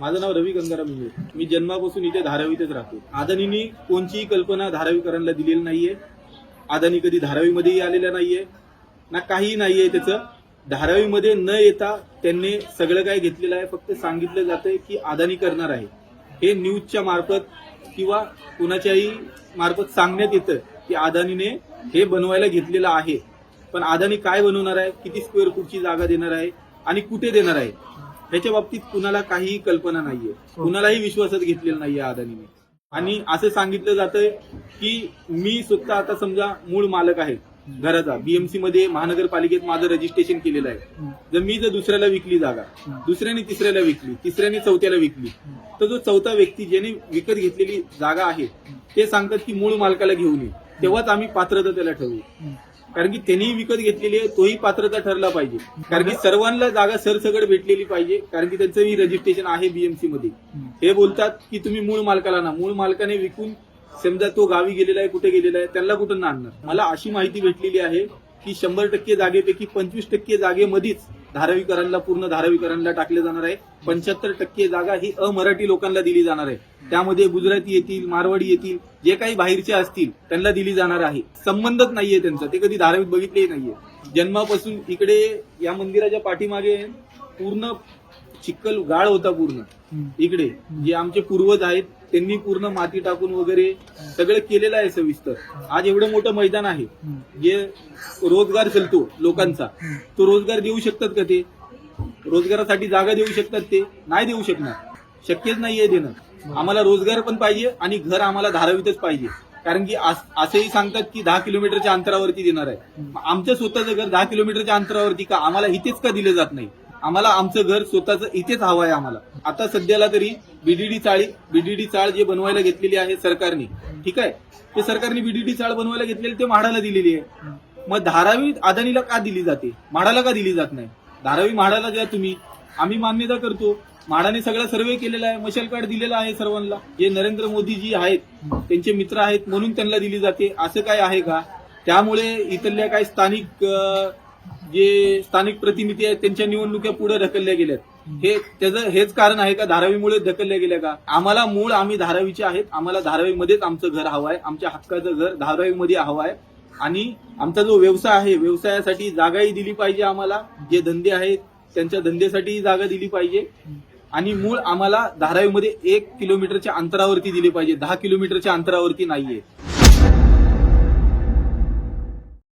माझं नाव रवी गंगाराम इंगळे. मी जन्मापासून इथे धारावीतच राहतो. अदानींनी कोणतीही कल्पना धारावीकरांना दिलेली नाहीये. अदानी कधी धारावीमध्येही आलेला नाहीये. ना काही नाहीये त्याचं. धारावीमध्ये न येता त्यांनी सगळं काय घेतलेलं आहे. फक्त सांगितलं जातंय की अदानी करणार आहे. हे न्यूजच्या मार्फत किंवा कुणाच्याही मार्फत सांगण्यात येतं की अदानीने हे बनवायला घेतलेलं आहे. पण अदानी काय बनवणार आहे? किती स्क्वेअर फूटची जागा देणार आहे? आणि कुठे देणार आहे? ह्याच्या बाबतीत कुणाला काहीही कल्पना नाहीये. कुणालाही विश्वासात घेतलेला नाहीये अदानीने. आणि असं सांगितलं जातंय की मी स्वतः आता समजा मूळ मालक आहे घराचा. बीएमसी मध्ये महानगरपालिकेत माझं रजिस्ट्रेशन केलेलं आहे. जर मी जर दुसऱ्याला विकली जागा दुसऱ्याने तिसऱ्याला विकली तिसऱ्याने चौथ्याला विकली तर जो चौथा व्यक्ती ज्याने विकत घेतलेली जागा आहे ते सांगतात की मूळ मालकाला घेऊन ये. तेव्हाच आम्ही पात्रता त्याला ठरवू. कारण की त्यांनी विकत घेतलेली आहे तोही पात्रता ठरला पाहिजे. कारण की सर्वांना जागा सरसगड भेटलेली पाहिजे कारण की त्यांचंही रजिस्ट्रेशन आहे बीएमसी मध्ये. हे बोलतात की तुम्ही मूळ मालकाला ना मूळ मालकाने विकून समजा तो गावी गेलेला आहे कुठे गेलेला आहे त्यांना कुठं ना आणणार? मला अशी माहिती भेटलेली आहे की शंभर टक्के जागेपैकी पंचवीस टक्के जागेमध्येच धारावीकरांना पूर्ण धारावीकरांना टाकले जाणार आहे. पंच्याहत्तर टक्के जागा ही अमराठी लोकांना दिली जाणार आहे. त्यामध्ये गुजराती येतील मारवाडी येतील जे काही बाहेरचे असतील त्यांना दिली जाणार आहे. संबंधच नाहीये त्यांचा. ते कधी धारावीत बघितलेही नाहीये. जन्मापासून इकडे या मंदिराच्या पाठीमागे पूर्ण चिखल गाळ होता पूर्ण. इकडे जे आमचे पूर्वज आहेत त्यांनी पूर्ण माती टाकून वगैरे सगळं केलेलं आहे सविस्तर. आज एवढं मोठं मैदान आहे. जे रोजगार चालतो लोकांचा तो रोजगार देऊ शकतात का ते? रोजगारासाठी जागा देऊ शकतात ते? नाही देऊ शकणार. शक्यच नाहीये देणं. आम्हाला रोजगार पण पाहिजे आणि घर आम्हाला धारावीतच पाहिजे. कारण की अस- असंही सांगतात की दहा किलोमीटरच्या अंतरावरती देणार आहे. आमचं स्वतःचं घर दहा किलोमीटरच्या अंतरावरती का? आम्हाला इथेच का दिलं जात नाही? आम्हाला आमचं घर स्वतःचं इथेच हवं आहे आम्हाला. आता सध्याला तरी बीडीडी चाळी बीडीडी चाळ जे बनवायला घेतलेली आहे सरकारने ठीक आहे? ते सरकारने बीडीडी चाळ बनवायला घेतलेली ते म्हाडाला दिलेली आहे. मग धारावी अदानीला का दिली जाते? म्हाडाला का दिली जात नाही? धारावी म्हाडाला द्या तुम्ही. आम्ही मान्यता करतो. म्हाडाने सगळा सर्वे केलेला आहे मशाल कार्ड दिलेला आहे सर्वांना. जे नरेंद्र मोदी जी आहेत त्यांचे मित्र आहेत म्हणून त्यांना दिली जाते. असं काय आहे का? त्यामुळे इथल्या काही स्थानिक जे स्थानिक प्रतिनिधी आहेत त्यांच्या निवडणुका पुढे ढकलल्या गेल्यात. हे त्याचं हेच कारण आहे का? धारावीमुळे ढकलल्या गेल्या का? आम्हाला मूळ आम्ही धारावीचे आहेत. आम्हाला धारावीमध्येच आमचं घर हवं आहे. आमच्या हक्काचं घर धारावीमध्ये हवं आहे. आणि आमचा जो व्यवसाय आहे व्यवसायासाठी जागाही दिली पाहिजे आम्हाला. जे धंदे आहेत त्यांच्या धंद्यासाठी जागा दिली पाहिजे. आणि मूळ आम्हाला धारावीमध्ये एक किलोमीटरच्या अंतरावरती दिली पाहिजे. दहा किलोमीटरच्या अंतरावरती नाहीये.